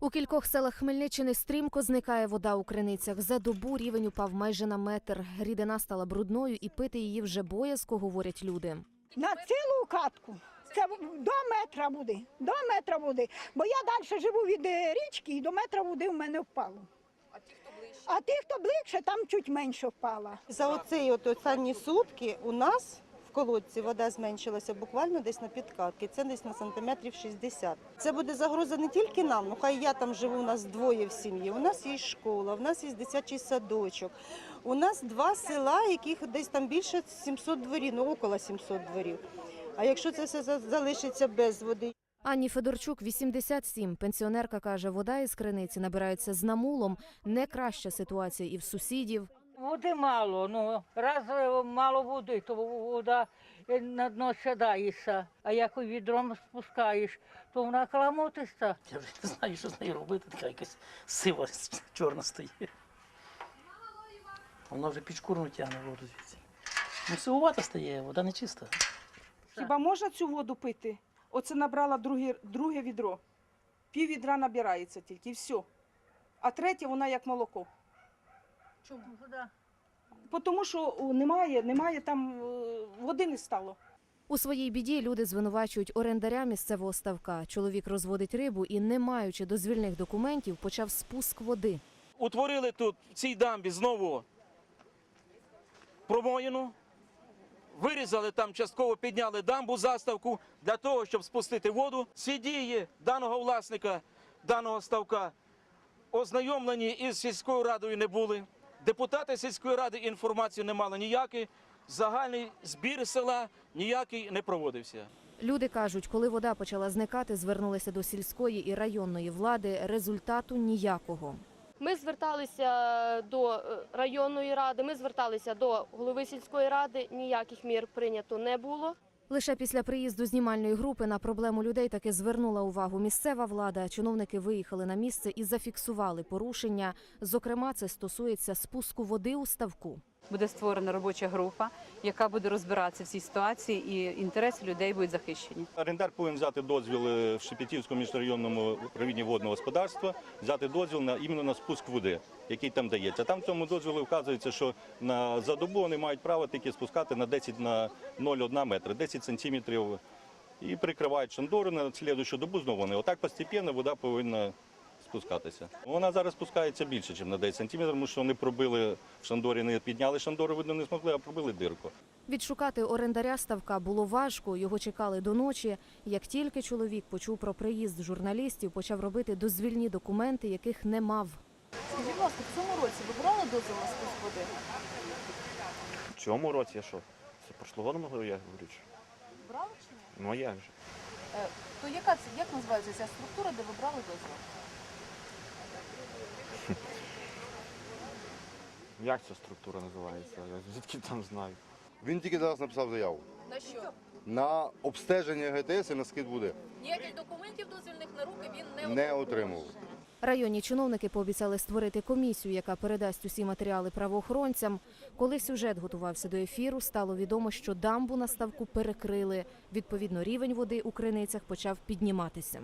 У кількох селах Хмельниччини стрімко зникає вода у криницях. За добу рівень упав майже на метр. Рідина стала брудною і пити її вже боязко, говорять люди. На цілу катку. Це до метра буде. До метра буде. Бо я далі живу від е, річки і до метра води в мене впало. А ті, хто ближче, там чуть менше впала. За оці от останні сутки у нас колодці вода зменшилася буквально десь на підкатки. Це десь на сантиметрів 60. Це буде загроза не тільки нам, ну хай я там живу, у нас двоє в сім'ї. У нас є школа, у нас є дитячий садочок. У нас два села, яких десь там більше 700 дворів, ну около 700 дворів. А якщо це все за- залишиться без води, Анні Федорчук 87. Пенсіонерка каже, вода із криниці набирається з намулом. Не краща ситуація і в сусідів. Води мало, ну раз е, мало води, то вода е, на дно сядається, а як відром спускаєш, то вона каламутиста. Я вже не знаю, що з нею робити, така якась сива чорна стає. Вона вже під шкурну тягне воду звідси. Ну, сивувата стає, вода не чиста. Хіба можна цю воду пити? Оце набрала друге, друге відро. Пів відра набирається тільки, і все. А третє вона як молоко. Чому? Вода. Бо Тому що немає, немає там е, води не стало. У своїй біді люди звинувачують орендаря місцевого ставка. Чоловік розводить рибу і, не маючи дозвільних документів, почав спуск води. утворили тут в цій дамбі знову промоїну, вирізали там, частково підняли дамбу заставку для того, щоб спустити воду. Всі дії даного власника, даного ставка ознайомлені із сільською радою не були. Депутати сільської ради інформації не мали ніякої. Загальний збір села ніякий не проводився. Люди кажуть, коли вода почала зникати, звернулися до сільської і районної влади. Результату ніякого. Ми зверталися до е, районної ради, ми зверталися до голови сільської ради. Ніяких мір прийнято не було. Лише після приїзду знімальної групи на проблему людей таки звернула увагу місцева влада. Чиновники виїхали на місце і зафіксували порушення. Зокрема, це стосується спуску води у ставку. Буде створена робоча група, яка буде розбиратися в цій ситуації, і інтереси людей будуть захищені. Орендар повинен взяти дозвіл е, в Шепетівському міжрайонному управлінні водного господарства, взяти дозвіл на іменно на спуск води, який там дається. Там в цьому дозволі вказується, що на за добу вони мають право тільки спускати на 10 на 0,1 метра, 10 сантиметрів. І прикривають шандори на слідуючу добу знову вони. Отак постепенно вода повинна спускатися. Вона зараз спускається більше, ніж на 10 сантиметрів, тому що вони пробили в шандорі, не підняли шандори, видно, не змогли, а пробили дирку. Відшукати орендаря ставка було важко. Його чекали до ночі. Як тільки чоловік почув про приїзд журналістів, почав робити дозвільні документи, яких не мав. Скажіть, будь ласка, в цьому році ви брали дозвіл на спуск води? В цьому році я що? Це прошлого року я говорю. що? Брали чи ні? Ну а як же? Е, То яка це, як називається ця структура, де ви брали дозвіл? Як ця структура називається? Я звідки там знаю? Він тільки зараз написав заяву. На що? На обстеження ГТС і на скид води. Ніяких документів дозвільних на руки він Не отримав. Районні чиновники пообіцяли створити комісію, яка передасть усі матеріали правоохоронцям. Коли сюжет готувався до ефіру, стало відомо, що дамбу на ставку перекрили. Відповідно, рівень води у криницях почав підніматися.